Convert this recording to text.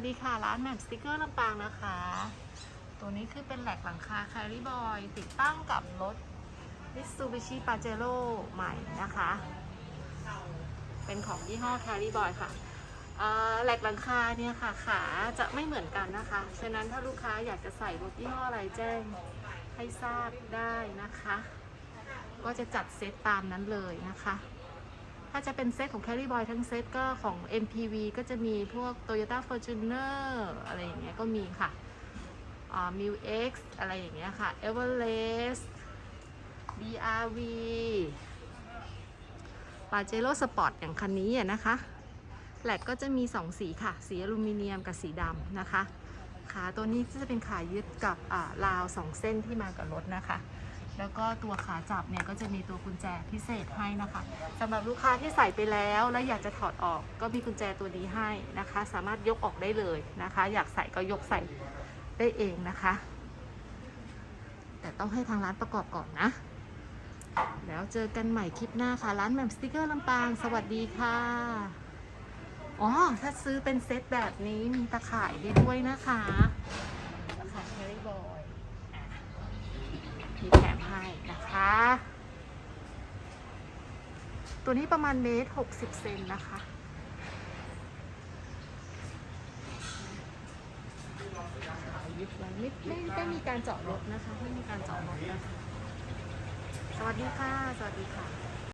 วัสดีค่ะ ร้านแม่มสติกเกอร์ลำปางนะคะ ตัวนี้คือเป็นแหลกหลังคา Carry Boy ติดตั้งกับรถ Mitsubishi Pajero ใหม่นะคะ เป็นของยี่ห้อ Carry Boy ค่ะแหลกหลังคาเนี่ยค่ะ ขาจะไม่เหมือนกันนะคะ ฉะนั้นถ้าลูกค้าอยากจะใส่รถยี่ห้ออะไรแจ้งให้ทราบได้นะคะ ก็จะจัดเซตตามนั้นเลยนะคะ ถ้าจะเป็นเซตของ Carry Boy ทั้งเซตก็ของ MPV ก็จะมีพวก Toyota Fortuner อะไรอย่างเงี้ยก็มีค่ะอ่า m i l X อะไรอย่างเงี้ยค่ะ Everest BRV Pajero Sport อย่างคันนี้นะคะแหลกก็จะมี 2 สีค่ะ สีอลูมิเนียมกับสีดำนะคะขาตัวนี้จะเป็นขายึดกับอ่าราว 2 เส้นที่มากับรถนะคะ แล้วก็ตัวขาจับเนี่ยก็จะมีตัวกุญแจพิเศษให้นะคะสำหรับลูกค้าที่ใส่ไปแล้วแล้วอยากจะถอดออกก็มีกุญแจตัวนี้ให้นะคะ สามารถยกออกได้เลยนะคะ อยากใส่ก็ยกใส่ได้เองนะคะ แต่ต้องให้ทางร้านประกอบก่อนนะ แล้วเจอกันใหม่คลิปหน้าค่ะ ร้านแมมสติกเกอร์ลำปาง สวัสดีค่ะ อ๋อ ถ้าซื้อเป็นเซตแบบนี้มีตะข่ายให้ด้วยนะคะตะข่ายแคริบอยอะ มีแถมให้นะคะ ตัวนี้ประมาณเมตรหกสิบเซนนะคะ ยึดไว้ไม่ไม่ไม่มีการเจาะรถนะคะ ไม่มีการเจาะรถนะคะ สวัสดีค่ะ สวัสดีค่ะ